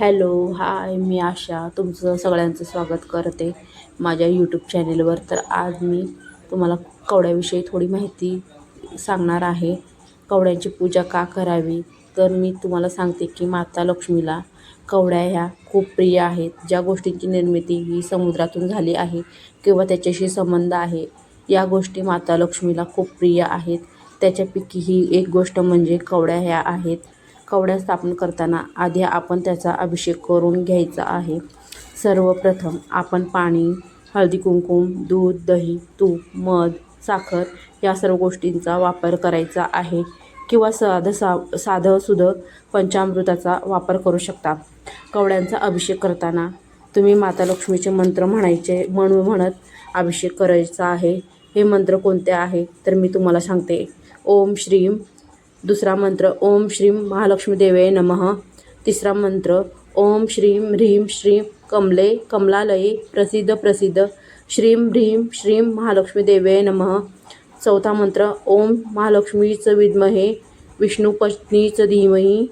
Hello hi मी आशा. तुमचं सगळ्यांचं स्वागत करते माझ्या यूट्यूब चॅनेलवर तर आज मी तुम्हाला कवड्याविषयी थोडी माहिती सांगणार आहे. कवड्यांची पूजा का करावी? तर मी तुम्हाला सांगते की माता लक्ष्मीला कवड्या ह्या खूप प्रिय आहेत. ज्या गोष्टींची निर्मिती ही समुद्रातून झाली आहे किंवा त्याच्याशी संबंध आहे या गोष्टी माता लक्ष्मीला खूप प्रिय आहेत. त्याच्यापैकी ही एक गोष्ट म्हणजे कवड्या ह्या आहेत. कवड्या स्थापन करताना आधी आपण त्याचा अभिषेक करून घ्यायचा आहे. सर्वप्रथम आपण पाणी हळदी कुंकुम दूध दही तूप मध साखर या सर्व गोष्टींचा वापर करायचा आहे किंवा साधं सा साधंसुधं पंचामृताचा वापर करू शकता. कवड्यांचा अभिषेक करताना तुम्ही माता लक्ष्मीचे मंत्र म्हणायचे म्हणून म्हणत अभिषेक करायचा आहे. हे मंत्र कोणते आहे? तर मी तुम्हाला सांगते. ओम श्रीम दुसरा मंत्र ओम श्रीम महालक्ष्मी देवे नमः. तिसरा मंत्र ओम श्रीम ह्रीम श्रीम कमले कमलालये प्रसिद्ध प्रसिद्ध. श्रीम ह्रीम श्रीम महालक्ष्मी देवे नमः. चौथा मंत्र ओम महालक्ष्मीचं विद्महे विष्णू पत्नीचं धीमही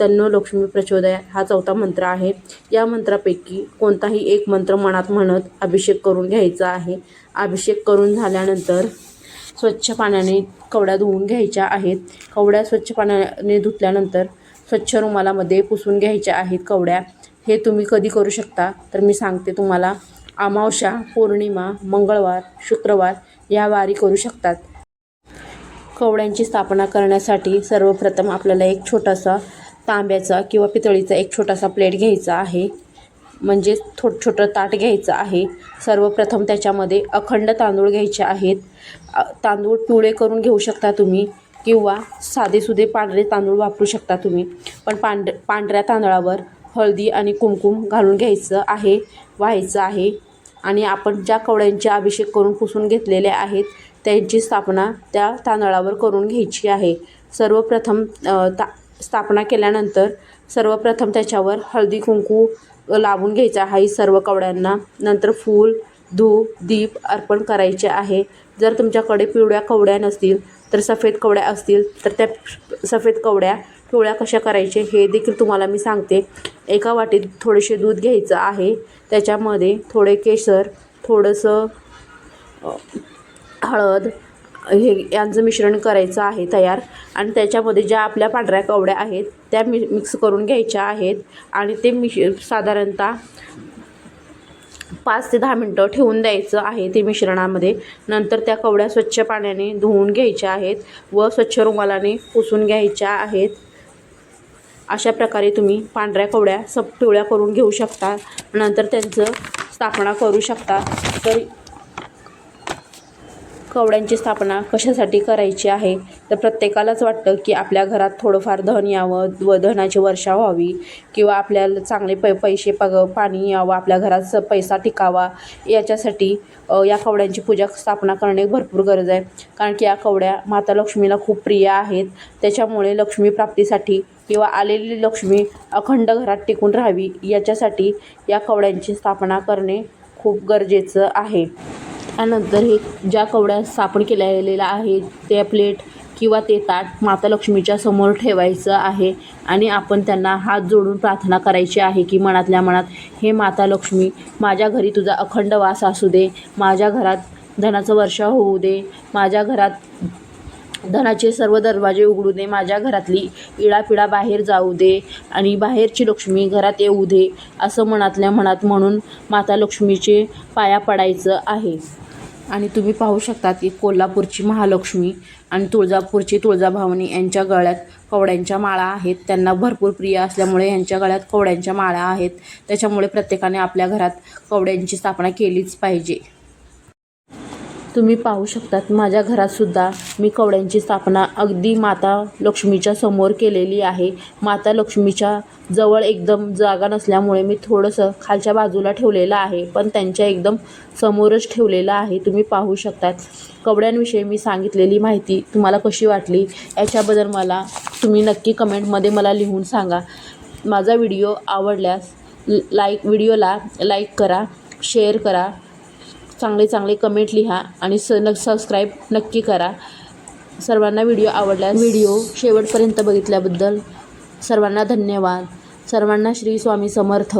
तन्नो लक्ष्मी प्रचोदया. हा चौथा मंत्र आहे. या मंत्रापैकी कोणताही एक मंत्र मनात म्हणत अभिषेक करून घ्यायचा आहे. अभिषेक करून झाल्यानंतर स्वच्छ पाण्याने कवड्या धुवून घ्यायच्या आहेत. कवड्या स्वच्छ पाण्याने धुतल्यानंतर स्वच्छ रुमालामध्ये पुसून घ्यायच्या आहेत कवड्या. हे तुम्ही कधी करू शकता तर मी सांगते तुम्हाला. अमावस्या पौर्णिमा मंगळवार शुक्रवार या वारी करू शकतात. कवड्यांची स्थापना करण्यासाठी सर्वप्रथम आपल्याला एक छोटासा तांब्याचा किंवा पितळीचा एक छोटासा प्लेट घ्यायचा आहे. म्हणजे छोट छोटं ताट घ्यायचं आहे. सर्वप्रथम त्याच्यामध्ये अखंड तांदूळ घ्यायचे आहेत. तांदूळ पिवळे करून घेऊ शकता तुम्ही किंवा साधेसुधे पांढरे तांदूळ वापरू शकता तुम्ही. पण पांढ पांढऱ्या तांदळावर हळदी आणि कुंकुम घालून घ्यायचं आहे व्हायचं आहे. आणि आपण ज्या कवड्यांचे अभिषेक करून पुसून घेतलेले आहेत त्यांची स्थापना त्या तांदळावर करून घ्यायची आहे. सर्वप्रथम ता स्थापना केल्यानंतर सर्वप्रथम त्याच्यावर हळदी कुंकू लावून घ्यायचा. आहे सर्व कवड्यांना नंतर फूल धूप दीप अर्पण करायचे आहे. जर तुमच्याकडे पिवळ्या कवड्या नसतील तर सफेद कवड्या असतील तर त्या सफेद कवड्या पिवळ्या कशा करायचे हे देखील तुम्हाला मी सांगते. एका वाटीत थोडेसे दूध घ्यायचं आहे. त्याच्यामध्ये थोडे केसर थोडंसं हळद हे यांचं मिश्रण करायचं आहे तयार. आणि त्याच्यामध्ये ज्या आपल्या पांढऱ्या कवड्या आहेत त्या मि मिक्स करून घ्यायच्या आहेत. आणि ते मिश साधारणतः पाच ते दहा मिनटं ठेवून द्यायचं आहे ते मिश्रणामध्ये. नंतर त्या कवड्या स्वच्छ पाण्याने धुवून घ्यायच्या आहेत व स्वच्छ रुमालाने पुसून घ्यायच्या आहेत. अशा प्रकारे तुम्ही पांढऱ्या कवड्या सब पिवळ्या करून घेऊ शकता. नंतर त्यांचं स्थापना करू शकता. तर कवड्यांची स्थापना कशासाठी करायची आहे? तर प्रत्येकालाच वाटतं की आपल्या घरात थोडंफार धन यावं व धनाची वर्षा व्हावी किंवा आपल्याला चांगले पै पैसे पग पाणी यावं आपल्या घरात स पैसा टिकावा याच्यासाठी या कवड्यांची पूजा स्थापना करणे भरपूर गरज आहे. कारण की या कवड्या माता लक्ष्मीला खूप प्रिय आहेत. त्याच्यामुळे लक्ष्मी प्राप्तीसाठी किंवा आलेली लक्ष्मी अखंड घरात टिकून राहावी याच्यासाठी या कवड्यांची स्थापना करणे खूप गरजेचं आहे. त्यानंतर हे ज्या कवड्या स्थापन केलेल्या आहेत त्या प्लेट किंवा ते ताट माता लक्ष्मीच्या समोर ठेवायचं आहे आणि आपण त्यांना हात जोडून प्रार्थना करायची आहे की मनातल्या मनात हे माता लक्ष्मी माझ्या घरी तुझा अखंड वास असू दे. माझ्या घरात धनाचं वर्षा होऊ दे. माझ्या घरात धनाचे सर्व दरवाजे उघडू दे माझ्या घरातली इळापिळा बाहेर जाऊ दे आणि बाहेरची लक्ष्मी घरात येऊ दे असं मनातल्या मनात म्हणून माता लक्ष्मीचे पाया पडायचं आहे. आणि तुम्ही पाहू शकता की कोल्हापूरची महालक्ष्मी आणि तुळजापूरची तुळजाभवानी यांच्या गळ्यात कवड्यांच्या माळा आहेत. त्यांना भरपूर प्रिय असल्यामुळे यांच्या गळ्यात कवड्यांच्या माळा आहेत. त्याच्यामुळे प्रत्येकाने आपल्या घरात कवड्यांची स्थापना केलीच पाहिजे. तुम्ही पाहू शकतात माझ्या घरातसुद्धा मी कवड्यांची स्थापना अगदी माता लक्ष्मीच्या समोर केलेली आहे. माता लक्ष्मीच्या जवळ एकदम जागा नसल्यामुळे मी थोडंसं खालच्या बाजूला ठेवलेलं आहे पण त्यांच्या एकदम समोरच ठेवलेलं आहे. तुम्ही पाहू शकतात. कवड्यांविषयी मी सांगितलेली माहिती तुम्हाला कशी वाटली याच्याबद्दल मला तुम्ही नक्की कमेंटमध्ये मला लिहून सांगा. माझा व्हिडिओ आवडल्यास लाईक व्हिडिओला लाईक करा शेअर करा. चांगले चांगले कमेंट लिहा आणि स न सबस्क्राईब नक्की करा. सर्वांना व्हिडिओ आवडल्यास व्हिडिओ शेवटपर्यंत बघितल्याबद्दल सर्वांना धन्यवाद. सर्वांना श्री स्वामी समर्थ.